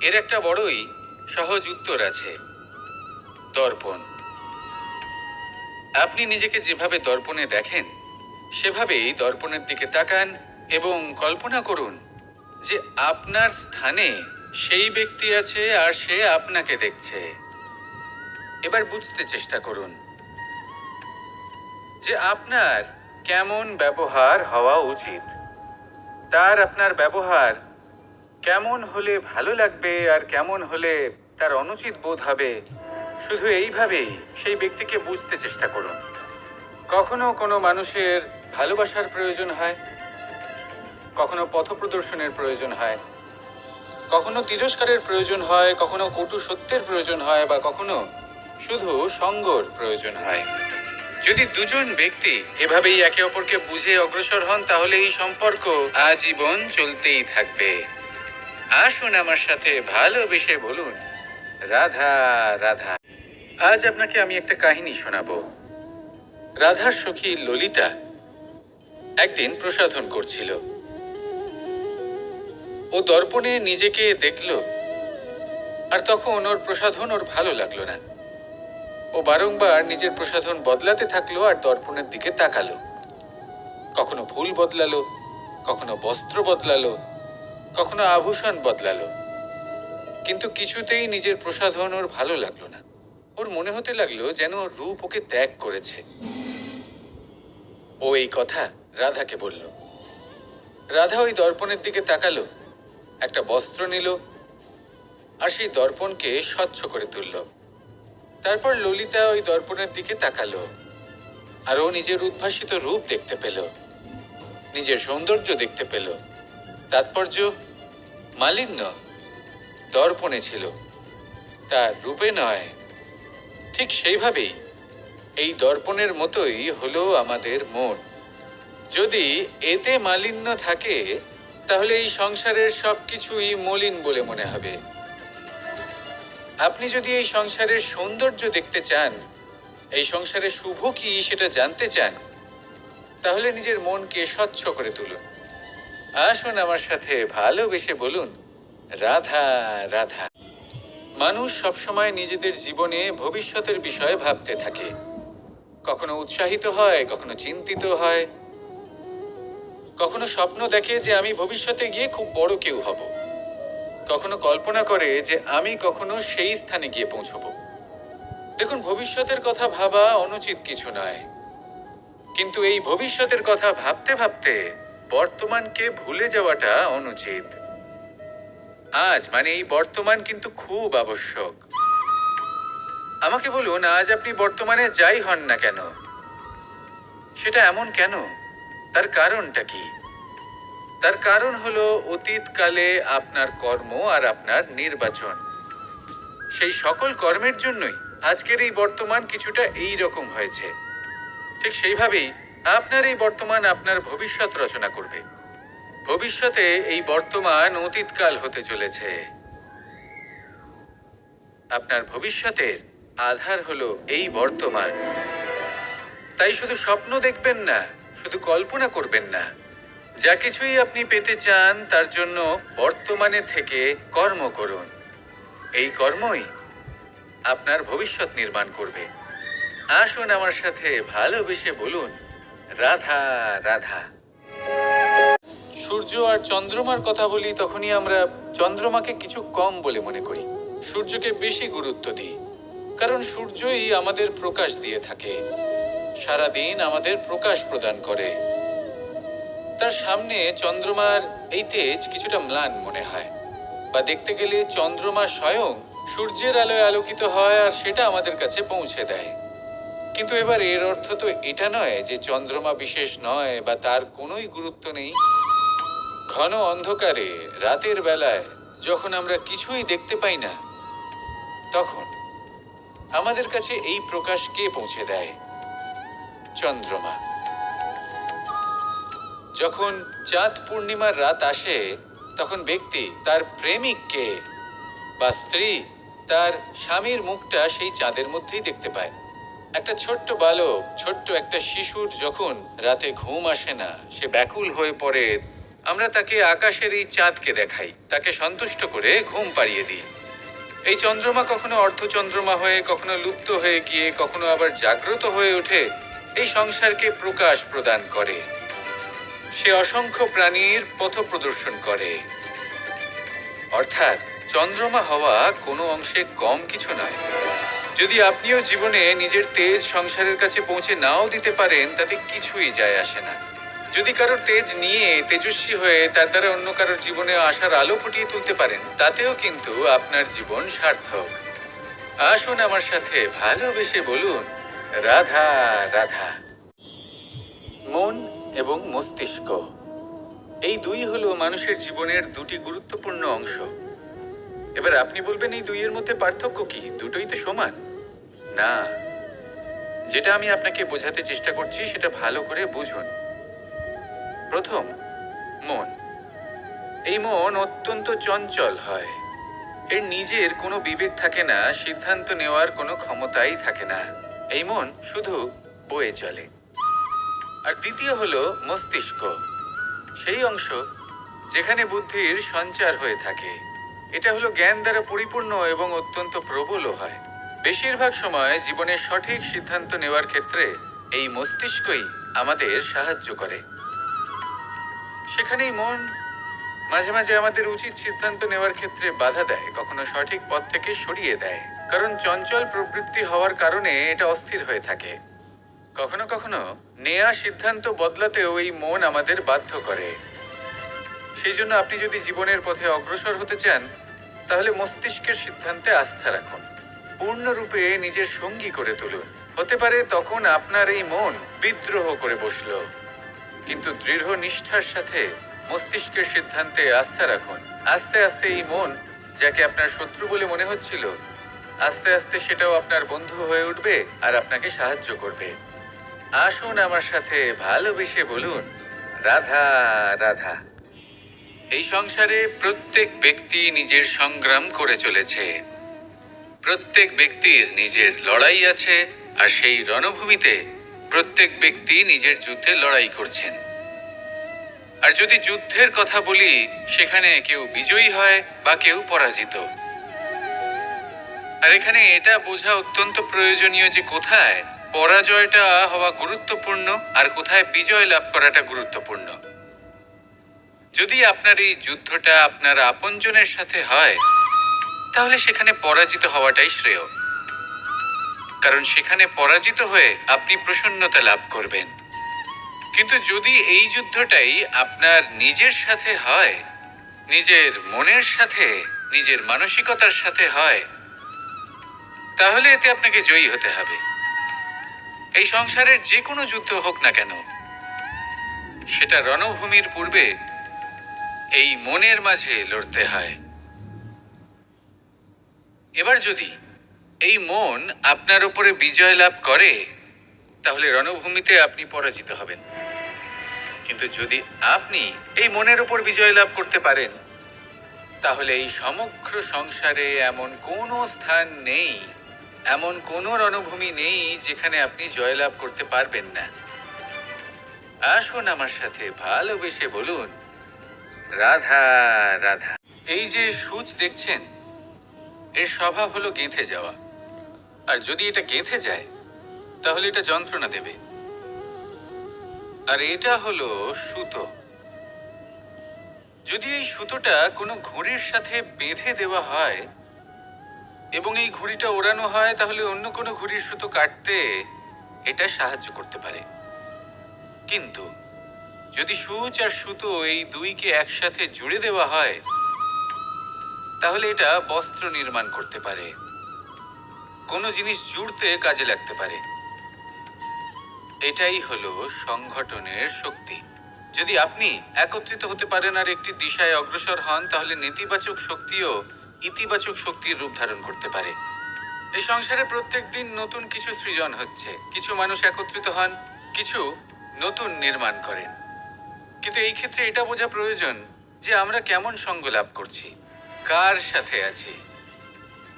এর একটা বড়ই সহজ উত্তর আছে, দর্পণ। আপনি নিজেকে যেভাবে দর্পণে দেখেন, সেভাবেই দর্পণের দিকে তাকান এবং কল্পনা করুন যে আপনার স্থানে সেই ব্যক্তি আছে আর সে আপনাকে দেখছে। এবার বুঝতে চেষ্টা করুন যে আপনার কেমন ব্যবহার হওয়া উচিত। তার আপনার ব্যবহার কেমন হলে ভালো লাগবে আর কেমন হলে তার অনুচিত বোধ হবে? শুধু এইভাবেই সেই ব্যক্তিকে বুঝতে চেষ্টা করুন। কখনো কোনো মানুষের ভালোবাসার প্রয়োজন হয়? কখনো পথপ্রদর্শনের প্রয়োজন হয়? কখনো তিরস্কারের প্রয়োজন হয়, কখনো কটু সত্যের প্রয়োজন হয় বা কখনো শুধু সঙ্গর প্রয়োজন হয়। যদি দুজন ব্যক্তি এভাবেই একে অপরকে বুঝে অগ্রসর হন, তাহলে এই সম্পর্ক আজীবন চলতেই থাকবে। আসুন আমার সাথে ভালোবেসে বলুন। রাধা রাধা। আজ আপনাকে আমি একটা কাহিনী শোনাবো। রাধার সখী ললিতা একদিন প্রসাধন করছিল। ও দর্পণে নিজেকে দেখল, আর তখন ওর প্রসাধন ওর ভালো লাগল না। ও বারংবার নিজের প্রসাধন বদলাতে থাকল আর দর্পণের দিকে তাকালো। কখনো ফুল বদলালো, কখনো বস্ত্র বদলালো কখনো আভূষণ বদলালো। কিন্তু কিছুতেই নিজের প্রসাধন ওর ভালো লাগল না। ওর মনে হতে লাগল যেন ওর রূপ ওকে ত্যাগ করেছে। ও এই কথা রাধাকে বলল। রাধা ওই দর্পণের দিকে তাকালো, একটা বস্ত্র নিল, আর সেই দর্পণকে স্বচ্ছ করে তুলল। তারপর ললিতা ওই দর্পণের দিকে তাকালো, আর ও নিজের উদ্ভাসিত রূপ দেখতে পেল, নিজের সৌন্দর্য দেখতে পেল। তাৎপর্য মালিন্য। দর্পণে ছিল। তার রূপে নয়। ঠিক সেইভাবেই এই দর্পণের মতোই হলো আমাদের মন। যদি এতে মালিন্য থাকে, তাহলে এই সংসারের সবকিছুই মলিন বলে মনে হবে। আপনি যদি এই সংসারের সৌন্দর্য দেখতে চান, এই সংসারে শুভ কি সেটা জানতে চান, তাহলে নিজের মনকে স্বচ্ছ করে তুলুন। আসুন আমার সাথে ভালোবেসে বলুন, রাধা রাধা। মানুষ সবসময় নিজেদের জীবনে ভবিষ্যতের বিষয়ে ভাবতে থাকে। কখনো উৎসাহিত হয়, কখনো চিন্তিত হয়। কখনো স্বপ্ন দেখে যে আমি ভবিষ্যতে গিয়ে খুব বড় কেউ হব। কখনো কল্পনা করে যে আমি কখনো সেই স্থানে গিয়ে পৌঁছবো। দেখুন, ভবিষ্যতের কথা ভাবা অনুচিত কিছু নয়। কিন্তু এই ভবিষ্যতের কথা ভাবতে ভাবতে বর্তমানকে ভুলে যাওয়াটা অনুচিত। আজ মানে এই বর্তমান কিন্তু খুব আবশ্যক। আমাকে বলুন, আজ আপনি বর্তমানে যাই হন না কেন? সেটা এমন কেন? তার কারণটা কি? তার কারণ হলো অতীতকালে আপনার কর্ম আর আপনার নির্বাচন। সেই সকল কর্মের জন্যই আজকের এই বর্তমান কিছুটা এই রকম হয়েছে। ঠিক সেইভাবেই আপনার এই বর্তমান আপনার ভবিষ্যৎ রচনা করবে। ভবিষ্যতে এই বর্তমান অতীতকাল হতে চলেছে। আপনার ভবিষ্যতের আধার হলো এই বর্তমান। তাই শুধু স্বপ্ন দেখবেন না, শুধু কল্পনা করবেন না। যা কিছুই আপনি পেতে চান, তার জন্য বর্তমানে থেকে কর্ম করুন। এই কর্মই আপনার ভবিষ্যৎ নির্মাণ করবে। আসুন আমার সাথে ভালোবেসে বলুন রাধা রাধা। সূর্য আর চন্দ্রমার কথা বলি, তখনই আমরা চন্দ্রমাকে কিছু কম বলে মনে করি। সূর্যকে বেশি গুরুত্ব দিই, কারণ সূর্যই আমাদের প্রকাশ দিয়ে থাকে। সারাদিন আমাদের প্রকাশ প্রদান করে। তার সামনে চন্দ্রমার এই তেজ কিছুটা ম্লান মনে হয়, বা দেখতে গেলে চন্দ্রমা স্বয়ং সূর্যের আলোয় আলোকিত হয় আর সেটা আমাদের কাছে পৌঁছে দেয়। কিন্তু এবার এর অর্থ তো এটা নয় যে চন্দ্রমা বিশেষ নয় বা তার কোনোই গুরুত্ব নেই। ঘন অন্ধকারে, রাতের বেলায়, যখন আমরা কিছুই দেখতে পাই না, তখন আমাদের কাছে এই প্রকাশ কে পৌঁছে দেয়? চন্দ্রমা। যখন চাঁদ পূর্ণিমার রাত আসে, তখন ব্যক্তি তার প্রেমিককে বা স্ত্রী তার স্বামীর মুখটা সেই চাঁদের মধ্যেই দেখতে পায়। একটা ছোট্ট বালক, ছোট্ট একটা শিশুর যখন রাতে ঘুম আসে না, সে ব্যাকুল হয়ে পড়ে। আমরা তাকে আকাশের এই চাঁদকে দেখাই। তাকে সন্তুষ্ট করে ঘুম পাড়িয়ে দিই। এই চন্দ্রমা কখনো অর্ধচন্দ্রমা হয়ে, কখনো লুপ্ত হয়ে গিয়ে, কখনো আবার জাগ্রত হয়ে ওঠে, এই সংসারকে প্রকাশ প্রদান করে। সে অসংখ্য প্রাণীর পথ প্রদর্শন করে। অর্থাৎ চন্দ্রমা হওয়া কোনো অংশে কম কিছু নয়। যদি আপনিও জীবনে নিজের তেজ সংসারের কাছে পৌঁছে নাও দিতে পারেন, তাতে কিছুই যায় আসে না। যদি কারোর তেজ নিয়ে তেজস্বী হয়ে তার দ্বারা অন্য কারোর জীবনে আসার আলো ফুটিয়ে তুলতে পারেন, তাতেও কিন্তু আপনার জীবন সার্থক। আসুন আমার সাথে ভালোবেসে বলুন, রাধা রাধা। মন এবং মস্তিষ্ক, এই দুই হলো মানুষের জীবনের দুটি গুরুত্বপূর্ণ অংশ। এবার আপনি বলবেন এই দুইয়ের মধ্যে পার্থক্য কি? দুটোই তো সমান। না। যেটা আমি আপনাকে বোঝাতে চেষ্টা করছি, সেটা ভালো করে বুঝুন। প্রথম, মন। এই মন অত্যন্ত চঞ্চল হয়। এর নিজের কোনো বিবেক থাকে না, সিদ্ধান্ত নেওয়ার কোনো ক্ষমতাই থাকে না। এই মন শুধু বয়ে চলে। আর দ্বিতীয় হলো মস্তিষ্ক। সেই অংশ যেখানে বুদ্ধির সঞ্চার হয়ে থাকে। এটা হলো জ্ঞান দ্বারা পরিপূর্ণ এবং অত্যন্ত প্রবলও হয় বেশিরভাগ সময় জীবনের সঠিক সিদ্ধান্ত নেওয়ার ক্ষেত্রে এই মস্তিষ্কই আমাদের সাহায্য করে। সেখানেই মন মাঝে মাঝে আমাদের উচিত সিদ্ধান্ত নেওয়ার ক্ষেত্রে বাধা দেয়, কখনো সঠিক পথ থেকে সরিয়ে দেয়। কারণ চঞ্চল প্রবৃত্তি হওয়ার কারণে এটা অস্থির হয়ে থাকে। কখনো কখনো নেয়া সিদ্ধান্ত বদলাতেও এই মন আমাদের বাধ্য করে। সেই জন্য আপনি যদি জীবনের পথে অগ্রসর হতে চান, তাহলে মস্তিষ্কের সিদ্ধান্তে আস্থা রাখুন। পূর্ণরূপে নিজের সঙ্গী করে তুলুন। হতে পারে তখন আপনার এই মন বিদ্রোহ করে বসল। কিন্তু দৃঢ় নিষ্ঠার সাথে মস্তিষ্কের সিদ্ধান্তে আস্থা রাখুন। আস্তে আস্তে এই মন যাকে আপনার শত্রু বলে মনে হচ্ছিল, আস্তে আস্তে সেটাও আপনার বন্ধু হয়ে উঠবে আর আপনাকে সাহায্য করবে। আসুন আমার সাথে ভালোবেসে বলুন, রাধা রাধা। এই সংসারে প্রত্যেক ব্যক্তি নিজের সংগ্রাম করে চলেছে। প্রত্যেক ব্যক্তির নিজের লড়াই আছে আর সেই রণভূমিতে প্রত্যেক ব্যক্তি নিজের যুদ্ধে লড়াই করছেন। আর যদি যুদ্ধের কথা বলি, সেখানে কেউ বিজয়ী হয় বা কেউ পরাজিত। আর এখানে এটা বোঝা অত্যন্ত প্রয়োজনীয় যে কোথায় পরাজয়টা হওয়া গুরুত্বপূর্ণ আর কোথায় বিজয় লাভ করাটা গুরুত্বপূর্ণ। যদি আপনার এই যুদ্ধটা আপনার আপনজনের সাথে হয়, তাহলে সেখানে পরাজিত হওয়াটাই শ্রেয়। কারণ সেখানে পরাজিত হয়ে আপনি প্রসন্নতা লাভ করবেন। কিন্তু যদি এই যুদ্ধটাই আপনার নিজের সাথে হয়, নিজের মনের সাথে, নিজের মানসিকতার সাথে হয়, তাহলে এতে আপনাকে জয়ী হতে হবে। এই সংসারের যে কোনো যুদ্ধ হোক না কেন, সেটা রণভূমির পূর্বে এই মনের মাঝে লড়তে হয়। এবার যদি এই মন আপনার উপরে বিজয় লাভ করে, তাহলে রণভূমিতে আপনি পরাজিত হবেন। কিন্তু যদি আপনি এই মনের উপর বিজয় লাভ করতে পারেন, তাহলে এই সমগ্র সংসারে এমন কোনো স্থান নেই, এমন কোনো রণভূমি নেই যেখানে আপনি জয়লাভ করতে পারবেন না। আসুন আমার সাথে ভালোবেসে বলুন রাধা রাধা। এই যে সূচ দেখছেন, এর স্বভাব হলো গেঁথে যাওয়া। আর যদি এটা গেঁথে যায়, তাহলে এটা যন্ত্রণা দেবে। আর এটা হলো সুতো। যদি এই সুতোটা কোনো ঘুড়ির সাথে বেঁধে দেওয়া হয়, এবং এই ঘুড়িটা ওড়ানো হয়, তাহলে অন্য কোনো ঘুড়ির সুতো কাটতে এটা সাহায্য করতে পারে। কিন্তু যদি সূচ আর সুতো এই দুইকে একসাথে জুড়ে দেওয়া হয়, তাহলে এটা বস্ত্র নির্মাণ করতে পারে। কোনো জিনিস জুড়তে কাজে লাগতে পারে। এটাই হলো সংগঠনের শক্তি। যদি আপনি একত্রিত হতে পারেন আর একটি দিশায় অগ্রসর হন, তাহলে নেতিবাচক শক্তিও ইতিবাচক শক্তির রূপ ধারণ করতে পারে। এই সংসারে প্রত্যেক দিন নতুন কিছু সৃজন হচ্ছে। কিছু মানুষ একত্রিত হন, কিছু নতুন নির্মাণ করেন। কিন্তু এই ক্ষেত্রে এটা বোঝা প্রয়োজন যে আমরা কেমন সঙ্গ লাভ করছি। কার সাথে আছি?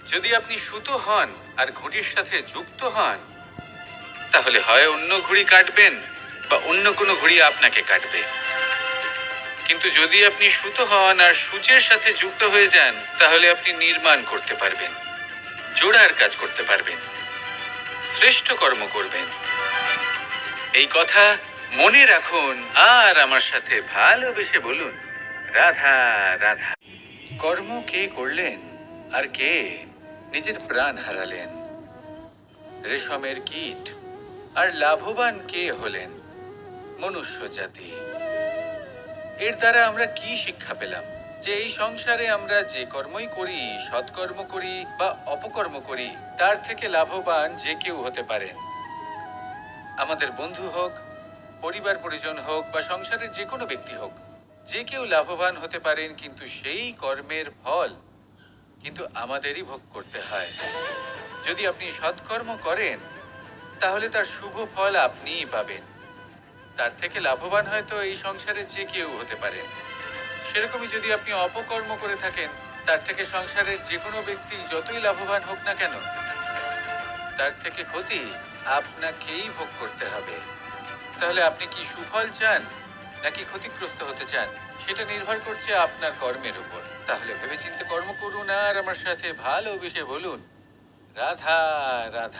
যদি আপনি সুতো হন আর ঘুড়ির সাথে যুক্ত হন, তাহলে হয় অন্য ঘুড়ি কাটবেন বা অন্য কোনো ঘুড়ি আপনাকে কাটবে। কিন্তু যদি আপনি সুতো হন আর সূচের সাথে যুক্ত হয়ে যান, তাহলে আপনি নির্মাণ করতে পারবেন, জোড়ার কাজ করতে পারবেন, শ্রেষ্ঠ কর্ম করবেন। এই কথা মনে রাখুন, আর আমার সাথে ভালোবেসে বলুন, রাধা রাধা। কর্ম কে করলেন আর কে নিজের প্রাণ হারালেন? রেশমের কীট আর লাভবান কে হলেন মনুষ্য জাতি? এর দ্বারা আমরা কি শিক্ষা পেলাম? যে এই সংসারে আমরা যে কর্মই করি, সৎকর্ম করি বা অপকর্ম করি, তার থেকে লাভবান যে কেউ হতে পারেন। আমাদের বন্ধু হোক পরিবার, পরিজন হোক বা সংসারের যে কোনো ব্যক্তি হোক, যে কেউ লাভবান হতে পারেন কিন্তু সেই কর্মের ফল কিন্তু আমাদেরই ভোগ করতে হয়। যদি আপনি সৎকর্ম করেন, তাহলে তার শুভ ফল আপনিই পাবেন। তার থেকে লাভবান হয়তো এই সংসারে যে কেউ হতে পারে। সেরকমই যদি আপনি অপকর্ম করে থাকেন, তার থেকে সংসারের যে কোনো ব্যক্তি যতই লাভবান হোক না কেন, তার থেকে ক্ষতি আপনাকেই ভোগ করতে হবে। তাহলে আপনি কি সুফল চান নাকি ক্ষতিগ্রস্ত হতে চান? সেটা নির্ভর করছে আপনার কর্মের উপর। তাহলে ভেবেচিন্তে কর্ম করুন আর আমার সাথে ভালোবেসে বলুন। রাধা রাধা।